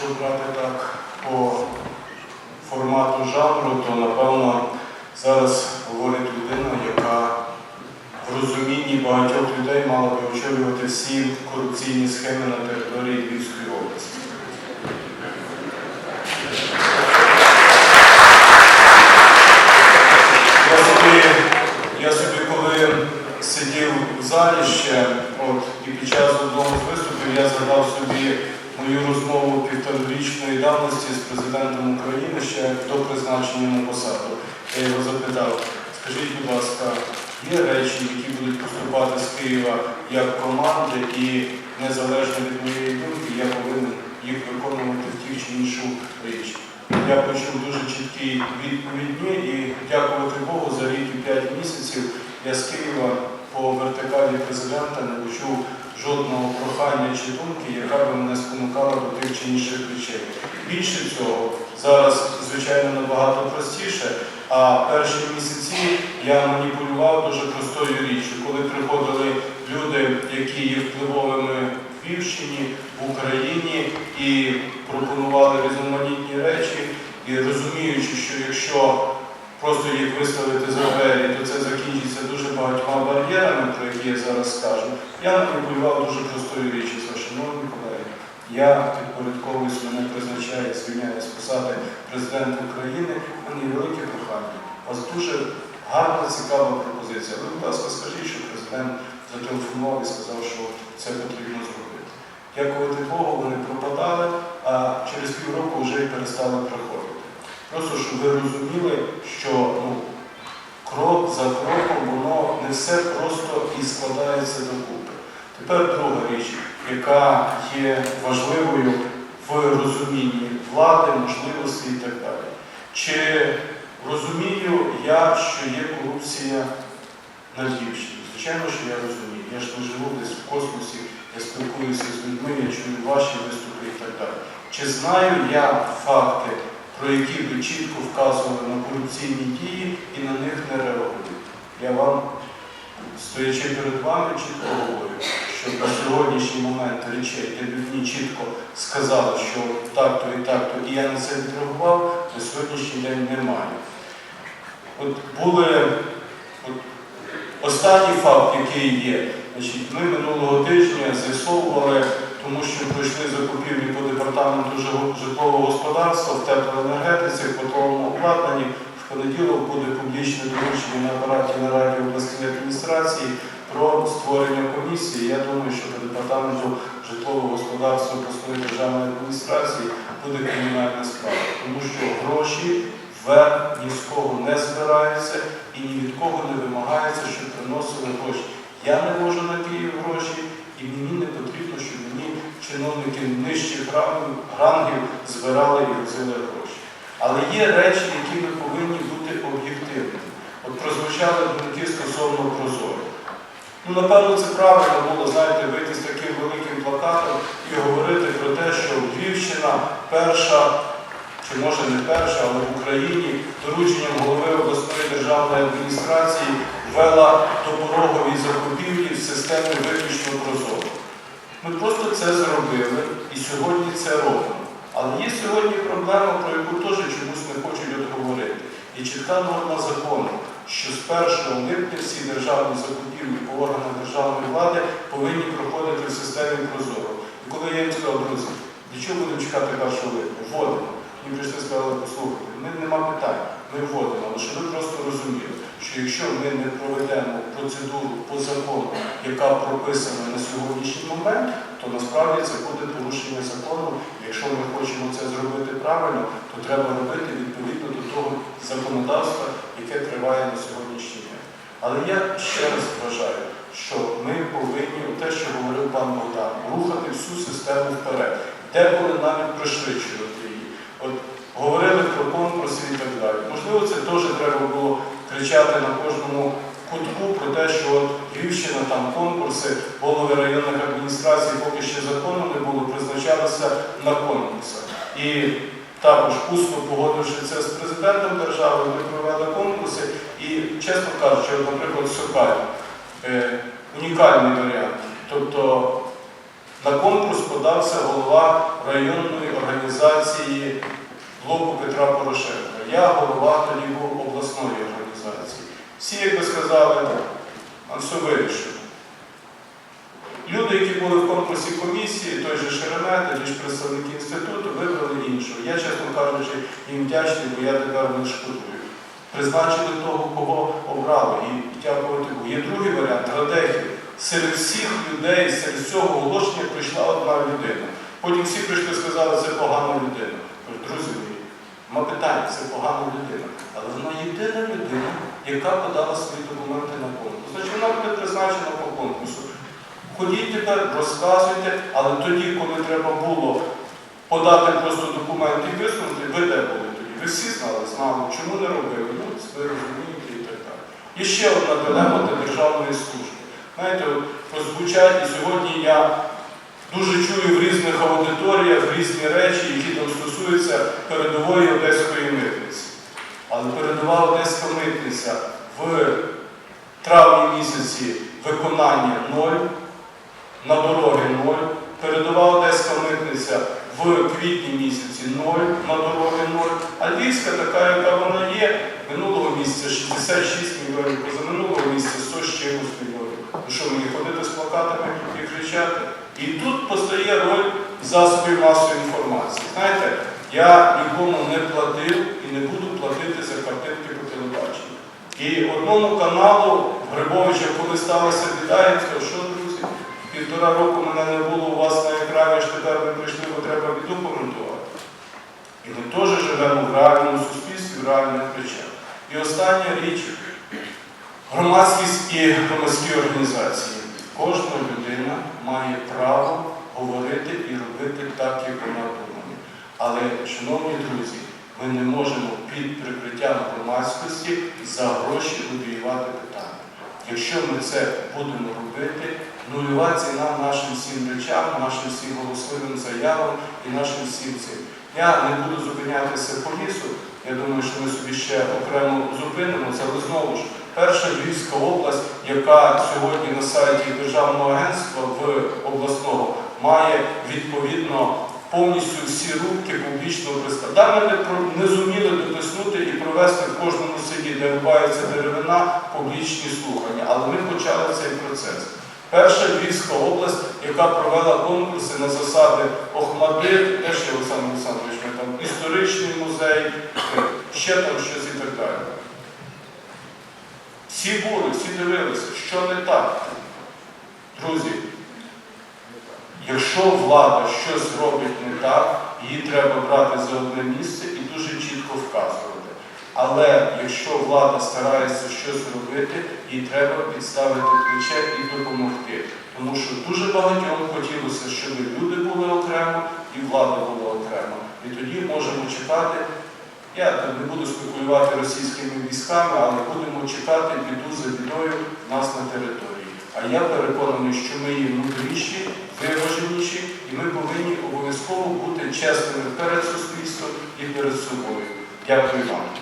Якщо брати так по формату жанру, то напевно зараз говорить людина, яка в розумінні багатьох людей мала би очолювати всі корупційні схеми на території Львівської області. Я собі, я собі коли сидів в залі ще, от, і під час одного з виступів я згадав собі мою розмову півторарічної давності з президентом України ще до призначення на посаду. Я його запитав, скажіть, будь ласка, є речі, які будуть поступати з Києва як команди, і незалежно від моєї думки, я повинен їх виконувати в тій чи іншу річ. Я почув дуже чіткі відповідні і дякувати Богу за рік і п'ять місяців я з Києва по вертикалі президента не почув жодного прохання чи думки, яка би мене спонукала до тих чи інших речей. Більше цього, зараз, звичайно, набагато простіше, а перші місяці я маніпулював дуже простою річчю, коли приходили люди, які є впливовими в Львівщині, в Україні і пропонували різноманітні речі, і розуміючи, що якщо просто їх виставити за двері, то це закінчиться дуже багатьма бар'єрами, про які я зараз скажу. Я маніпулював дуже простою річчю, шановні колеги. Я підпорядковуюсь, мене призначає, звільняє з посади президент України. Є велике прохання. У вас дуже гарна, цікава пропозиція. Ви, будь ласка, скажіть, що президент зателефонував і сказав, що це потрібно зробити. Дякувати Богу, вони пропадали, а через півроку вже і перестали приходити. Просто щоб ви розуміли, що ну, крок за кроком воно не все просто і складається докупи. Тепер друга річ, яка є важливою в розумінні влади, можливості і так далі. Чи розумію я, що є корупція на Львівщині? Звичайно, що я розумію. Я ж не живу десь в космосі, я спілкуюся з людьми, я чую ваші виступи і так далі. Чи знаю я факти, про які ви чітко вказували на корупційні дії і на них не реагують? Я вам, стоячи перед вами, чітко говорю, що на сьогоднішній момент речей, де мені чітко сказали, що так-то і так-то, і я на це відреагував, на сьогоднішній день немає. От були останній факт, який є. Значить, ми минулого тижня з'ясовували, тому що пройшли закупівлі по департаменту житлового господарства в теплоенергетиці, в готовому обладнанні. В понеділок буде публічне доручення на апараті Нараді обласної адміністрації про створення комісії. Я думаю, що по департаменту житлового господарства обласної державної адміністрації буде кримінальна справа, тому що гроші вверх ні з кого не збираються і ні від кого не вимагається, щоб приносили гроші. Я не можу на Київ гроші, і мені не потрібно, щоб мені чиновники нижчих рангів, збирали і возили гроші. Але є речі, які ми повинні бути об'єктивними. От прозвучали думки стосовно прозоро. Ну, напевно, це правильно було, знаєте, вийти з таким великим плакатом і говорити про те, що Львівщина перша, чи може не перша, але в Україні дорученням голови обласної державної адміністрації ввела допорогові закупівлі в системі виключно прозоро. Ми просто це зробили і сьогодні це робимо. Але є сьогодні проблема, про яку теж чомусь не хочуть от говорити. І чітка норма закону, що з 1 липня всі державні закупівлі по органах державної влади повинні проходити в системі Прозоро. І коли я їм сказав, друзі, для чого будемо чекати 1 липня? Вводимо. Мені прийшли сказали, послухайте, ми нема питань, ми вводимо, але щоб ви просто розуміли, що якщо ми не проведемо процедуру по закону, яка прописана на сьогоднішній момент, то насправді це буде порушення закону. Якщо ми хочемо це зробити правильно, то треба робити відповідно до того законодавства, яке триває на сьогоднішній день. Але я ще раз вважаю, що ми повинні, те, що говорив пан Богдан, рухати всю систему вперед, деколи навіть пришвидшувати її. От говорили про конкурси і так далі. Можливо, це теж треба було кричати на кожному кутку про те, що от Львівщина, там конкурси, голови районних адміністрацій, поки ще закону не було, призначалися на конкурсах. І також усно погодивши це з президентом держави, ми провели конкурси. І, чесно кажучи, от, наприклад, Сокаль, е, унікальний варіант. Тобто На конкурс подався голова районної організації блоку Петра Порошенка. Я голова був обласної організації. Всі, як би сказали, а все вирішено. Люди, які були в конкурсі комісії, той же Шеремета, ті ж представники інституту, вибрали іншого. Я, чесно кажучи, їм вдячний, бо я тепер не шкодую. Призначили того, кого обрали, і дякувати Богу. Є другий варіант Радехів. Серед всіх людей, серед цього оголошення прийшла одна людина. Потім всі прийшли і сказали, це погана людина. Друзі мої, нема питання, це погана людина. Але вона єдина людина, яка подала свої документи на конкурс. Значить, вона буде призначена по конкурсу. Ходіть тепер, розказуйте, але тоді, коли треба було подати просто документи і висунути, ви де були тоді? Ви всі знали, знали, чому не робили. Ну, ви розумієте і так далі. І ще одна дилема для державної служби. Знаєте, прозвучать, і сьогодні я дуже чую в різних аудиторіях різні речі, які там стосуються передової одеської митниці. Але передова одеська митниця в травні місяці виконання ноль, на дороги ноль. Передова одеська митниця в квітні місяці ноль, на дороги ноль. А Львівська така, яка вона є, минулого місяця 66 мільйонів, позаминулого місяця 100 з чимось мільйонів. Ну що мені ходити з плакатами і кричати? І тут постає роль засобів масової інформації. Знаєте, я нікому не платив і не буду платити за картинки по телебаченню. І одному каналу Грибовича, коли сталася біда, я сказав, що друзі, півтора року мене не було у вас на екрані, ж тепер ви прийшли, бо треба біду коментувати. І ми теж живемо в реальному суспільстві, в реальних речах. І остання річ громадськість і громадські організації. Кожна людина має право говорити і робити так, як вона думає. Але, шановні друзі, ми не можемо під прикриттям громадськості за гроші лобіювати питання. Якщо ми це будемо робити, нульова ціна нашим всім речам, нашим всім голосливим заявам і нашим всім цим. Я не буду зупинятися по лісу. Я думаю, що ми собі ще окремо зупинимося, але знову ж, перша Львівська область, яка сьогодні на сайті Державного агентства в обласного має відповідно повністю всі рубки публічного представлення. Ми не, зуміли дотиснути і провести в кожному селі, де рубається деревина, публічні слухання. Але ми почали цей процес. Перша Львівська область, яка провела конкурси на засади Охмадит, теж Олександр Олександрович, там історичний музей, ще там щось і так далі. Всі були, всі дивилися, що не так. Друзі, якщо влада щось робить не так, її треба брати за одне місце і дуже чітко вказувати. Але якщо влада старається щось робити, їй треба підставити плече і допомогти. Тому що дуже багатьом хотілося, щоб люди були окремо і влада була окремо. І тоді можемо чекати. Я не буду спекулювати російськими військами, але будемо чекати біду за бідою нас на території. А я переконаний, що ми є мудріші, виваженіші, і ми повинні обов'язково бути чесними перед суспільством і перед собою. Дякую вам.